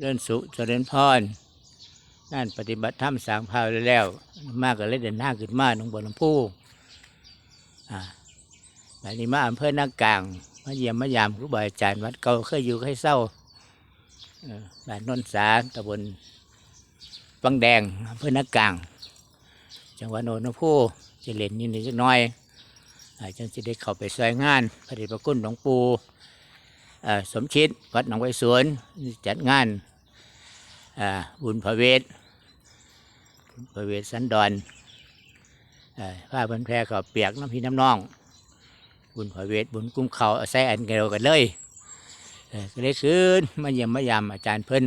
เดินสุเจริญพรงานปฏิบัติธรรมสางพาวแล้ว มากก็เลยเดินหน้างขึ้นมาหนองบัวลำพูอ่าแบบนี้มาอำเภอหน้ากลางมาเยี่ยมมายามครูบาอาจารย์วัดเก่าเคยอยู่เคยเศร้าบ้านนนสาตำบลวังแดงอำเภอหน้ากลาง จังหวัดนนทบุรีจะเล่นนิดหนึ่งจักน้อยจังจะได้เข้าไปซอยงานพระเดชพระคุณหลวงปู่สมชิดวัดหนองไวสวนจัดงาน บุญพระเวทบุญพระเวทสันดอนผ้าพันแพรขาวเปียกน้ำพี่น้ำน้อง บุญพระเวทบุญกุ้มเขาอาใส่อันเดียวกันเลยเก็เลยคืนมาเยี่ยมมายามอาจารย์เพิ่น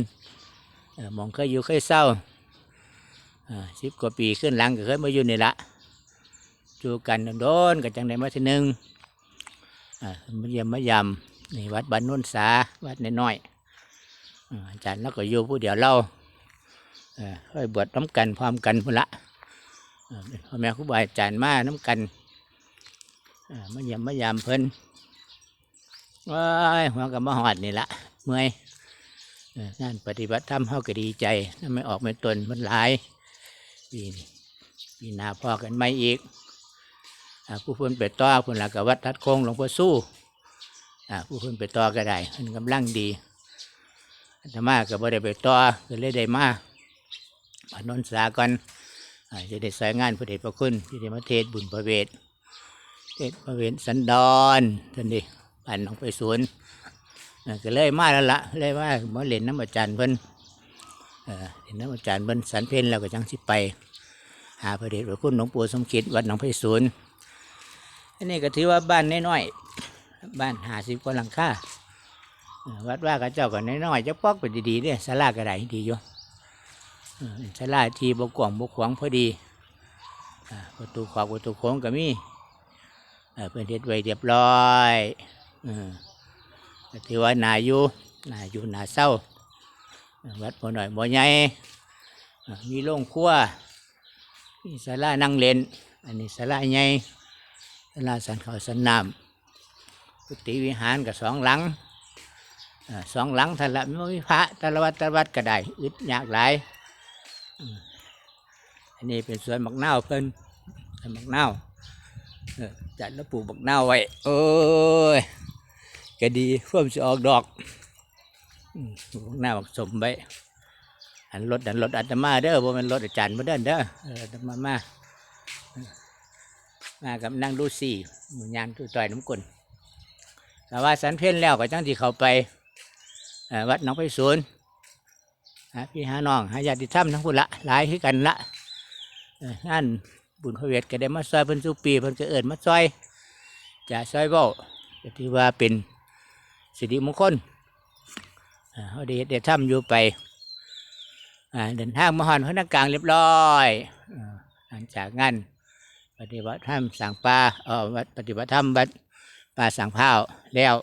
มองเคยอยู่เคยเศร้าสิบกว่าปีขึ้นหลังก็เคยมาอยู่นี่ละจูกันโดนกันจังได้มาทีหนึ่งมาเยี่ยมมายามในวัดบ้านนุ่นสาวัดน้อยๆ อาจารย์แล้วก็อยู่ผู้เดียวเล่าค่อยบวชน้ำกันพร้อมกันพุ่นละพ่อแม่ครูบาอาจารย์มาน้ำกันมาเยี่ยมมายามเพิ่นว้ายหัวกับมาหอดนี่ละเมื่อยเอ่องานปฏิบัติธรรมเฮาก็ดีใจถ้าไม่ออกไม่ตนมันหลายปีนปีนาพ่อกันไม่อีกผู้เพิ่นไปต่อเพิ่นหลักกับวัดทัดโคงหลวงพ่อสู้ผู้เพิ่นไปต่อก็ได้เพิ่นกำลังดี อาตมาก็บ่ได้ไปต่อก็เลยได้มาพานนสาก่อนจะได้สายงานพระเดชพระคุณที่ได้มาเทศบุญพระเวทเทศน์พระเวทสันดอนท่านดิผ่านลงไปสวนก็เลยมาแล้วละเลยว่ามาเล่นน้ำอาจารย์เพิ่นเอ่อเห็นน้ำอาจารย์เบิ้นสันเพนแล้วก็จังสิไป หาพระเดชพระคุณหลวงปู่สมคิดวัดหนองไผ่ศูนย์อันนี้ก็ถือว่าบ้านน้อยๆบ้านหาสิบกว่าหลังคาเอ่อ วัดว่ากับเจ้าก็น้อยๆจะปอกไปดีๆเนี่ยศาลาก็ไดดีอยู่เอ่อศาลาที่บกกว่างบกขวางพอดีประตูขวาประตูโค้งก็มีเอ่อเป็นเฮ็ดไว้เรียบร้อยเอถือว่านาอยู่นาอยู่นาเศร้าวัดบ่หน่อยบ่ใหญ่อ่ามีโรงครัวมีศาลานั่งเล่นอันนี้ศาลาใหญ่ศาลาสันเขาสันน้ำกุฏิวิหารกับสองหลัง สองหลังทันละมีพระตละวัดตะวัดก็ได้อึดยากหลายอันนี้เป็นสวนบักนาวเพิ่นสวนบักนาวเออจัดแล้วปลูกบักนาวไว้โอ้ยก็ดีเพิ่มจะออกดอกอืมหน้าบอกสมไปอันรถอันรถอาตมาเด้อบ่มันรถอาจารย์มาเด้อเด้ออออาตมามามากับนั่งดูสี่ยานตู้ต่อยน้ำกลนแต่ว่าสันเพนแล้วก็จังที่เขาไป วัดหนองไปสวนพี่หาน้องหาญาติธรรมทั้งพุ่นละหลายคือกันละนั่นบุญพระเวทก็ได้มาซอยเพิ่นสุปีเพิ่นก็เอิญมาซอยจะซอยเบ้าก็ถือว่าเป็นสิริมงคลเขาได้เฮ็ดได้ทำอยู่ไปเดินทางมาหอนพนักกลางเรียบร้อยหลังจากงานปฏิบัติธรรมสั่งปลาเออวัดปฏิบัติธรรมวัดป่าสั่งข้าวแล้ว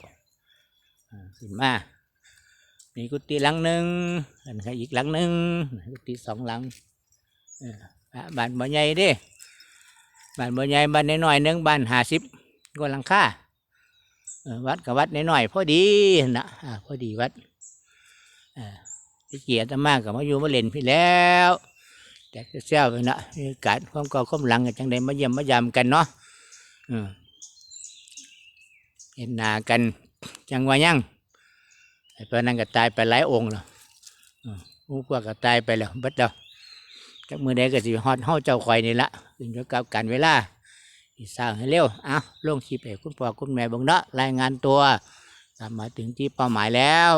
ขึ้นมา มีกุฏิหลังหนึ่งอันนี้อีกหลังหนึ่งกุฏิสองหลังบ้านบ่ใหญ่เด้บ้านบ่ใหญ่บ้านน้อยๆหนึ่งบ้านห้าสิบกว่าหลังคาวัดกับวัดน้อยๆพอดีนะพอดีวัดที่เกียรติมากกับมาอยู่มาเล่นพี่แล้ว แต่ก็เซลไปนะกาสความก่อความหลังกันจังใดมาเยี่ยมมายามกันเนาะเห็นหน้ากันจังว่ายัง ไอ้เพื่อนนั่นก็ตายไปหลายองค์แล้วอู้พวกก็ตายไปแล้วบัดแล้วจากมือใดก็สิฮอดเฮาเจ้าคอยนี่ละขึ้นอยู่กับการเวลาที่สร้างให้เร็วอะลงชีพเอกคุณพ่อคุณแม่บังเนาะรายงานตัวกลับมาถึงที่เป้าหมายแล้ว